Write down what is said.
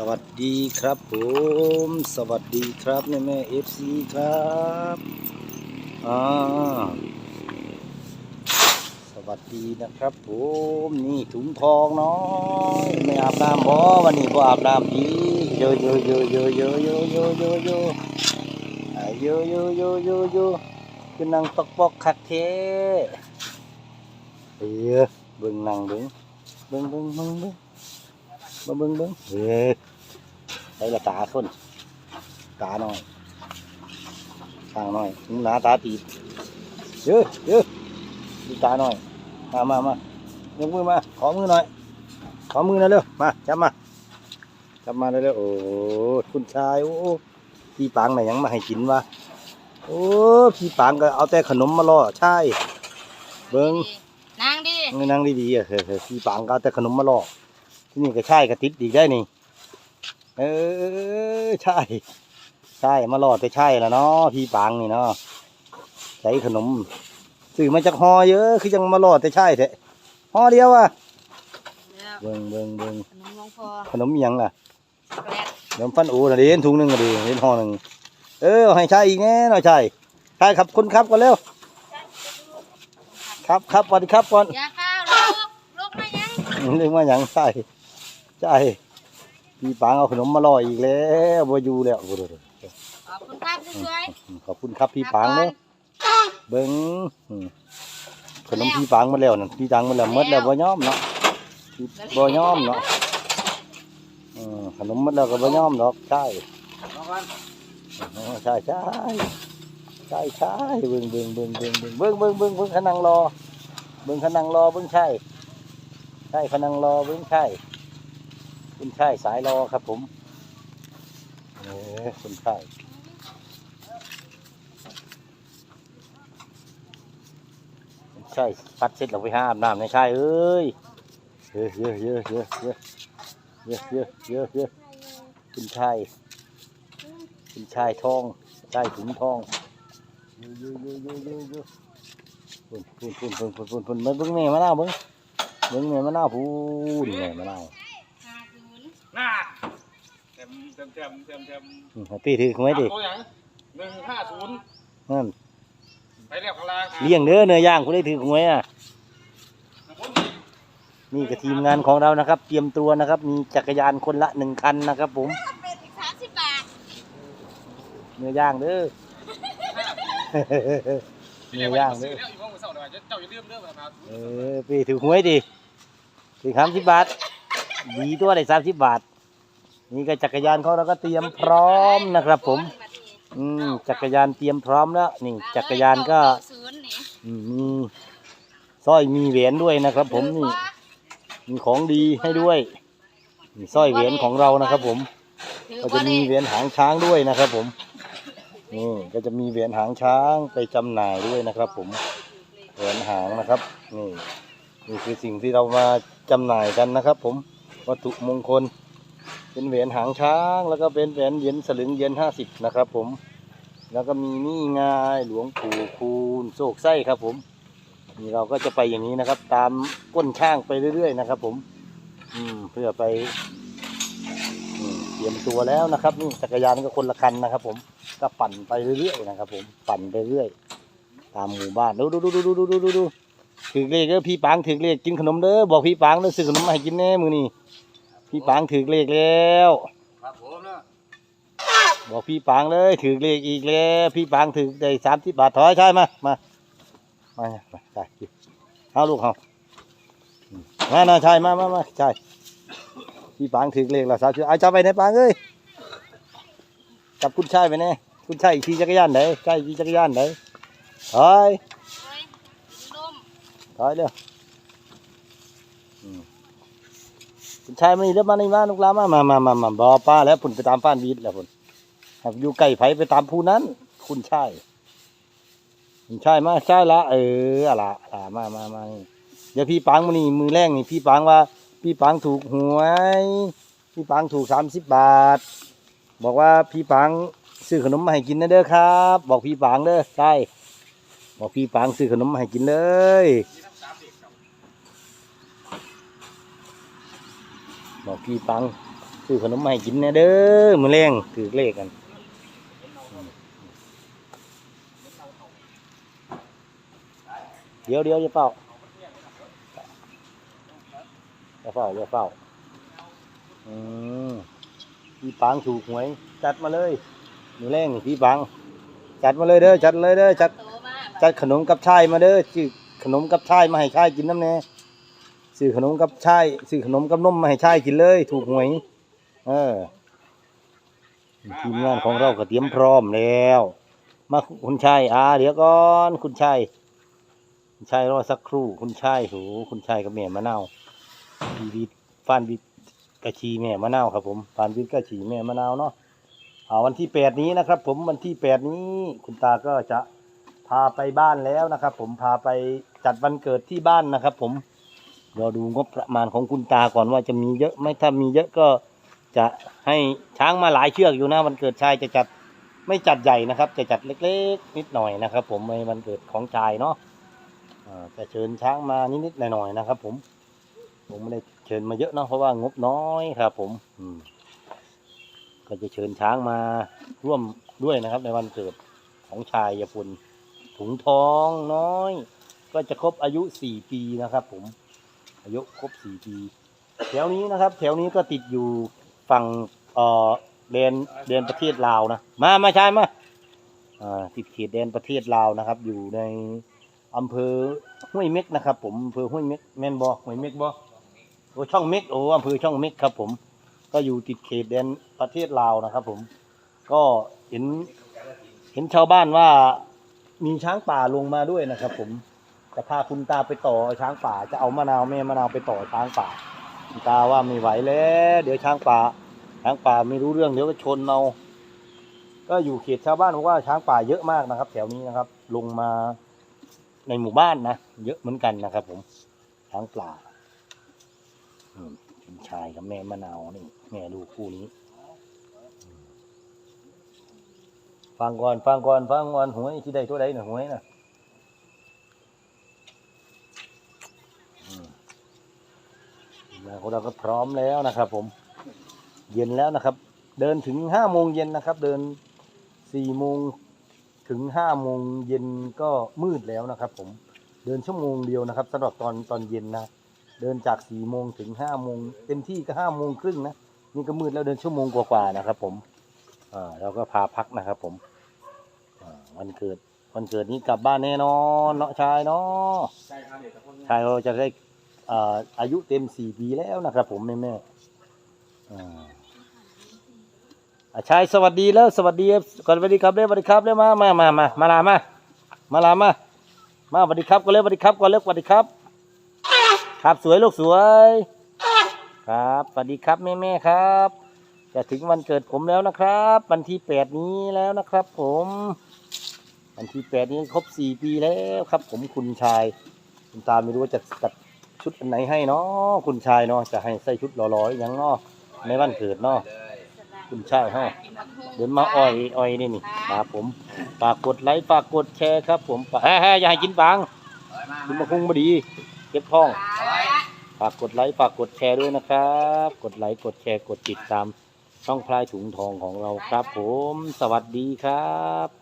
สวัสดีครับผม สวัสดีครับแม่แม่เอฟซีครับอ่าสวัสดีนะครับผมนี่ถุงทองน้อยไม่อาบน้ำบ่วันนี้บ่อาบน้ำดีโยโยโยโยโยโยโยโยโยอ่าโยโยโยโยโยคือนั่งตอกปอกคักเทเออเบิ่งนั่งเบิ่งเบิ่งเบิ่งเบิ่งเบิ่ง มาเบิ่งเบิ่งเฮ้ยได้ละตาคนตาหน่อยข้างหน่อยหนาตาตีบเยอะเยอะดูตาหน่อย มามามายกมือมา ขอมือหน่อย ขอมือหน่อยเร็ว มา จับมา จับมาเร็วๆโอ้ คุณชาย โอ้พี่ปางไหนยังมาให้กินวะ โอ้ พี่ปางก็เอาแต่ขนมมาล่อ ใช่ เบิ่งนางดิเงนั่งดีๆอะเฮ้ยพี่ปางก็เอาแต่ขนมมาล่อที่ นี่ก็ใช่กระติดอีกได้นี่ เออใช่ ใช่มาล่อแต่ใช่แล้วเนาะพี่ปางนี่เนาะใช้ขนมซื้อมาจากฮอเยอะ คือยังมาล่อแต่ใช่แท้ฮอเดียวอะแล้วเบิ่งเบิ่งเบิ่งขนมหลวงพ่อขนมอิหยังล่ะช็อกโกแลตขนมฟันอูน่ะเด่นถุงหนึงก็ดีเด่นห่อหนึ่งเออเอาให้ใช่อีกแน่หน่อยใช่ใช่ครับคุณครับก่อนเร็วครับครับสวัสดีครับก่อนยาข้าวลูกลูกมายังเรียกว่าหยังใช่ ใช่พี่ปางเอาขนมมาล่ออีกแล้วบ่อยู่แล้วบ่เด้อขอบคุณครับสวยขอบคุณครับพี่ปางเนาะเบิ้งอืมขนมพี่ปางหมาแล้วนั่นพี่ตังหมาแล้วหมดแล้วบ่ยอมเนาะพี่บ่ยอมเนาะอืมขนมหมดแล้วก็บ่ยอมดอกใช่อ๋อใช่ใช่ใช่ใช่เบิ้งเบิ้งเบิ้งเบิ้งเบิ้งเบิ้งเบิ้งเบิ้งเบิ้งขนังรอเบิ้งขนังรอเบิ้งใช่ใช่ขนังรอเบิ้งใช่ คุณใช่สายรอครับผมเออคุณใช่ใช่พัดเสร็จเราไปห้าอาบน้ำในชายเอ้ยเยอะเยอะเยอะเยอะเยอะเยอะเยอะเยอะเยอะคุณชายคุณชายทองชายถุงทองเยอะเยอะเยอะเยอะเยอะเยอะพุ่นพุ่นพุ่นพุ่นพุ่นพุ่นพุ่นมาเบิ้งแม่มะนาวเบิ้งเบิ้งแม่มะนาวพูนแม่มะนาว ๆห้าศูนย์ น่าเต็ มเต็มเต็มเต็มเต็มอืมให้พี่ถือไว้ดิตัวอย่างหนึ่งห้าศูนย์นั่นไปเรียบข้างล่างเลี้ยงเด้อเนื้อย่างคุณได้ถือไว้อะคนอีกนี่กับทีมงานของเรานะครับ เตรียมตัวนะครับ มีจักรยานคนละหนึ่งคันนะครับผมเป็นอีกสามสิบบาทเนื้อย่างเด้อเนื้อย่างเด้อเรียกอยู่ห้องมือเสาหน่อยเจ้าอย่าลืมเรื่องนะครับเออพี่ถือหวยดิถือสามสิบบาทดีตัวได้สามสิบบาท นี่ก็จักรยานเขาเราก็เตรียมพร้อมนะครับ ผม อืมจักรยานเตรียมพร้อมแล้วนี่ จักรยานก็อืมมีสร้อยมีแหวนด้วยนะครับ ผมนี่ มีของดีให้ด้วยนี่สร้อยแหวนของเรานะครับ ผม ก็จะมีเหรียญหางช้างด้วยนะครับ ผมนี่ก็จะมีเหรียญหางช้างไปจำหน่ายด้วยนะครับ ผมเหรียญหางนะครับนี่นี่คือสิ่งที่เรามาจำหน่ายกันนะครับ ผมวัตถุมงคล เป็นเหรียญหางช้าง แล้วก็เป็นเหรียญเหรียญสลึงเหรียญห้าสิบนะครับ ผม แล้วก็มีนี่ไงหลวงปู่คูณโศกไส้ครับ ผมนี่เราก็จะไปอย่างนี้นะครับ ตามก้นช่างไปเรื่อยๆนะครับ ผม อืมเพื่อไปเตรียมตัวแล้วนะครับนี่จักรยานก็คนละคันนะครับ ผมก็ปั่นไปเรื่อยๆนะครับ ผมปั่นไปเรื่อย ตามหมู่บ้านดูดูดูดูดูดูดูดูถือเลขเด้อพี่ปางถือเลขกินขนมเด้อบอกพี่ปางเด้อซื้อขนมมาให้กินแน่มือนี่ พี่ปางถือเลขแล้ว ครับผมนะบอกพี่ปางเลยถือเลขอีกแล้ว พี่ปางถือได้สามสิบบาทถอยใช่มา มามามาใช่เอาลูกเอาอืมมานะใช่มามามาใช่พี่ปางถือเลขแล้วสาวชื่อเอาจับไปไหนปางเอ้ยจับคุณชายไปไหนคุณชายขี่จักรยานไหนใช่ขี่จักรยานไหนถอยเฮ้ยนมถอยเร็วอืมคุณ ชายมานี่เด้อมานี่มาลูกหลานมามามามามาบอป้าแล้วพุ่นไปตามฟ้านวีดแล้วพุ่นครับอยู่ใกล้ไผไปตามผู้นั้น คุณชายคุณชายมาใช่ละเอออะละอะละมามามานี่เดี๋ยวพี่ปางมานี่มือแรงนี่พี่ปางว่า พี่ปางถูกหวย พี่ปางถูกสามสิบบาท บอกว่าพี่ปางซื้อขนมมาให้กินนะเด้อครับ บอกพี่ปางเด้อใช่บอกพี่ปางซื้อขนมมาให้กินเลย บอกพี่ปังซื้อขนมมาให้กินแน่เด้อมือแรงถือเลขกันเดี๋ยวเดี๋ยวอย่าเฝ้าอย่าเฝ้าอย่าเฝ้าอืมพี่ปังถูกหวยจัดมาเลยมือแรงพี่ปังจัดมาเลยเด้อจัดเลยเด้อจัดจัดขนมกับชายมาเด้อซื้อขนมกับชายมาให้ชายกินน้ำแน่ ซื้อขนมกับชายซื้อขนมกับนมมาให้ชายกินเลย ถูกหวย เออทีมงานของเราก็เตรียมพร้อมแล้ว มาคุณชายอ่าเดี๋ยวก่อนคุณชายคุณชายรอสักครู่ คุณชายโหคุณชายกับแม่มะนาวบีบีฟานบีกะชีแม่มะนาวครับผมฟานบีกะชีแม่มะนาวเนาะเอาวันที่แปดนี้นะครับ ผมวันที่แปดนี้ คุณตาก็จะพาไปบ้านแล้วนะครับ ผมพาไปจัดวันเกิดที่บ้านนะครับ ผม รอดูงบประมาณของคุณตาก่อนว่าจะมีเยอะไหมถ้ามีเยอะก็จะให้ช้างมาหลายเชือกอยู่นะวันเกิดชายจะจัดไม่จัดใหญ่นะครับ จะจัดเล็กๆ นิดหน่อยนะครับ ผมในวันเกิดของชายเนาะจะเชิญช้างมานิดๆหน่อยๆนะครับ ผม ผมไม่ได้เชิญมาเยอะเนาะเพราะว่างบน้อยครับ ผมอืมก็จะเชิญช้างมาร่วมด้วยนะครับ ในวันเกิดของชายยาปุนถุงทองน้อย ก็จะครบอายุสี่ปีนะครับ ผม อายุครบสี่ปี แถวนี้นะครับ แถวนี้ก็ติดอยู่ฝั่งเอ่อแดนแดนประเทศลาวนะมามาชายมาอ่าติดเขตแดนประเทศลาวนะครับ อยู่ในอำเภอห้วยเม็กนะครับ ผมอำเภอห้วยเม็กแม่นบ่ห้วยเม็กบ่โอ้ช่องเม็กโอ้อำเภอช่องเม็กครับ ผม ก็อยู่ติดเขตแดนประเทศลาวนะครับ ผม ก็เห็น เห็นชาวบ้านว่ามีช้างป่าลงมาด้วยนะครับ ผม จะพาคุณตาไปต่อช้างป่า จะเอามะนาวแม่มะนาวไปต่อช้างป่า คุณตาว่าไม่ไหวแล้ว เดี๋ยวช้างป่า ช้างป่าไม่รู้เรื่องเดี๋ยวก็ชนเอาก็อยู่เขตชาวบ้านบอกว่าช้างป่าเยอะมากนะครับ แถวนี้นะครับ ลงมาในหมู่บ้านนะเยอะเหมือนกันนะครับ ผมช้างปลาอืมชายกับแม่มะนาวนี่แม่ดูคู่นี้ ฟังก่อนฟังก่อนฟังก่อนหวยที่ใดตัวใดหน่ะหวยน่ะอืม มาของเราก็พร้อมแล้วนะครับ ผมเย็นแล้วนะครับ เดินถึงห้าโมงเย็นนะครับ เดินสี่โมงถึงห้าโมงเย็นก็มืดแล้วนะครับ ผมเดินชั่วโมงเดียวนะครับสำหรับตอนตอนเย็นนะเดินจากสี่โมงถึงห้าโมงเต็มที่ก็ห้าโมงครึ่งนะนี่ก็มืดแล้วเดินชั่วโมงกว่าๆนะครับ ผมอ่าเราก็พาพักนะครับ ผมอ่าวันเกิดวันเกิดนี้กลับบ้านแน่นอนเนาะชายเนาะใช่ครับเด็กกับคนชายเราจะได้ อายุเต็มสี่ปีแล้วนะครับ ผมแม่แม่ๆอ่าชายสวัสดีแล้วสวัสดีครับก่อนสวัสดีครับเร็วสวัสดีครับเร็วมามามามามาลามามาลามามาสวัสดีครับก็เร็วสวัสดีครับก่อนเร็วสวัสดีครับ ครับสวยลูกสวย ครับสวัสดีครับแม่แม่ครับจะถึงวันเกิดผมแล้วนะครับ วันที่แปดนี้แล้วนะครับ ผม วันที่แปดนี้ครบสี่ปีแล้วครับ ผมคุณชาย คุณตาไม่รู้ว่าจะจัด ชุดอันไหนให้เนาะคุณชายเนาะจะให้ใส่ชุดหล่อๆอย่างเนาะในวันเกิดเนาะคุณชายเฮาเดินมาอ้อยอ้อยนี่นี่ครับผมฝากกดไลค์ฝากกดแชร์ครับ ผมฝากเฮ้ยอย่าให้กินปังกินมะคุ้งมาดีเก็บท้องฝากกดไลค์ฝากกดแชร์ด้วยนะครับ กดไลค์กดแชร์กดติดตามช่องพลายถุงทองของเราครับ ผม สวัสดีครับ